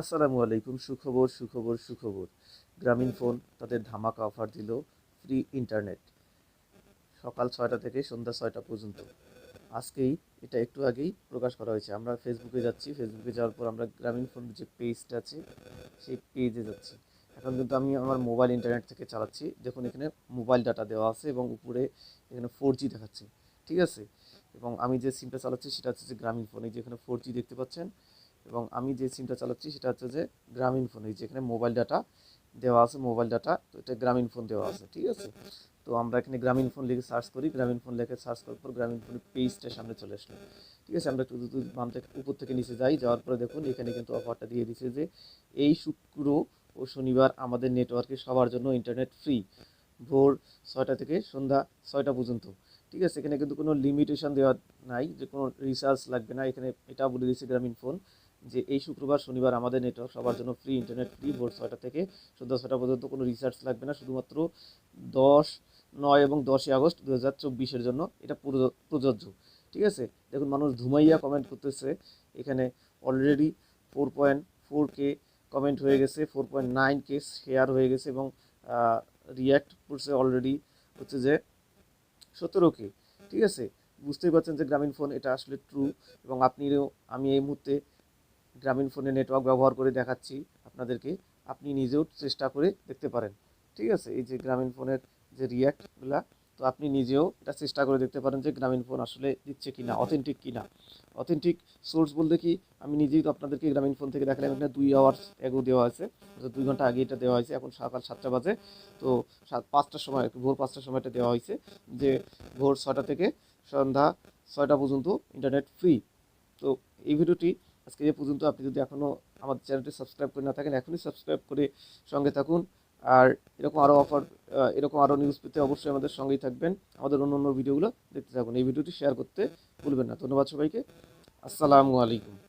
আসসালামু আলাইকুম, সুখবর সুখবর সুখবর। গ্রামীণ ফোন তাদের ধামাকা অফার দিল ফ্রি ইন্টারনেট। সকাল ছয়টা থেকে সন্ধ্যা ছয়টা পর্যন্ত। আজকেই এটা একটু আগেই প্রকাশ করা হয়েছে। আমরা ফেসবুকে যাচ্ছি। ফেসবুকে যাওয়ার পর আমরা গ্রামীণ ফোন যে পেজটা আছে, সেই পেজে যাচ্ছি। এখন কিন্তু আমি আমার মোবাইল ইন্টারনেট থেকে চালাচ্ছি। দেখুন, এখানে মোবাইল ডাটা দেওয়া আছে এবং উপরে এখানে ফোর জি দেখাচ্ছে। ঠিক আছে? এবং আমি যে সিমটা চালাচ্ছি, সেটা হচ্ছে যে গ্রামীণ ফোন এই যে এখানে ফোর জি দেখতে পাচ্ছেন এবং আমি যে সিমটা চালাচ্ছি সেটা হচ্ছে যে গ্রামীণ ফোন, এই যেখানে মোবাইল ডাটা দেওয়া আছে, মোবাইল ডাটা, তো এটা গ্রামীণ ফোন দেওয়া আছে, ঠিক আছে? তো আমরা এখানে গ্রামীণ ফোন লিখে সার্চ করি, গ্রামীণ ফোন লিখে সার্চ করার পর গ্রামীণ ফোনের পেজটা সামনে চলে আসলো, ঠিক আছে? আমরা একটু বাম থেকে উপর থেকে নিচে যাই, যাওয়ার পরে দেখুন এখানে কিন্তু অফারটা দিয়ে দিছে যে এই শুক্র ও শনিবার আমাদের নেটওয়ার্কে সবার জন্য ইন্টারনেট ফ্রি ভোর ছয়টা থেকে সন্ধ্যা ছয়টা পর্যন্ত, ঠিক আছে? এখানে কিন্তু কোনো লিমিটেশন দেওয়া নাই, যে কোনো রিচার্জ লাগবে না, এখানে এটা বলে দিচ্ছে গ্রামীণ ফোন। যে এই শুক্রবার, শনিবার আমাদের নেটওয়ার্ক সবার জন্য ফ্রি ইন্টারনেট ফ্রি ভোর ছয়টা থেকে সন্ধ্যা ছয়টা পর্যন্ত কোনো রিচার্জ লাগবে না। শুধুমাত্র দশ, নয় এবং দশই আগস্ট দু হাজার চব্বিশের জন্য এটা পুরো- প্রযোজ্য। ঠিক আছে? দেখুন, মানুষ ধুমাইয়া কমেন্ট করতেছে। এখানে already four point four K comment হয়ে গেছে four point nine K share হয়ে গেছে এবং রিয়্যাক্ট করছে অলরেডি হচ্ছে যে সতেরো কে ঠিক আছে? বুঝতেই পারছেন যে গ্রামীণ ফোন এটা আসলে ট্রু এবং আপনিও, আমি এই মুহূর্তে গ্রামীণ ফোনে নেটওয়ার্ক ব্যবহার করে দেখাচ্ছি আপনাদেরকে। আপনি নিজেও চেষ্টা করে দেখতে পারেন। ঠিক আছে? এই যে গ্রামীণ ফোনের যে রিয়্যাক্টগুলা তো আপনি নিজেও এটা চেষ্টা করে দেখতে পারেন যে গ্রামীণ ফোন আসলে দিচ্ছে কিনা অথেন্টিক কিনা। অথেন্টিক সোর্স বলতে কি, আমি নিজেই তো আপনাদেরকে গ্রামীণ ফোন থেকে দেখালাম। এখানে দুই আওয়ার্স এগো দেওয়া আছে দুই ঘণ্টা আগে এটা দেওয়া হয়েছে। এখন সকাল সাতটা বাজে, তো সাত, পাঁচটার সময়, ভোর পাঁচটার সময় এটা দেওয়া হয়েছে যে ভোর ছয়টা থেকে সন্ধ্যা ছয়টা পর্যন্ত ইন্টারনেট ফ্রি তো এই ভিডিওটি আজকে এ পর্যন্ত আপনি যদি এখনও আমাদের চ্যানেলটি সাবস্ক্রাইব করে না থাকেন, এখনই সাবস্ক্রাইব করে সঙ্গে থাকুন। আর এরকম আরও অফার এরকম আরও নিউজ পেতে অবশ্যই আমাদের সঙ্গেই থাকবেন। আমাদের অন্য অন্য ভিডিওগুলো দেখতে থাকুন। এই ভিডিওটি শেয়ার করতে ভুলবেন না। ধন্যবাদ সবাইকে। আসসালামু আলাইকুম।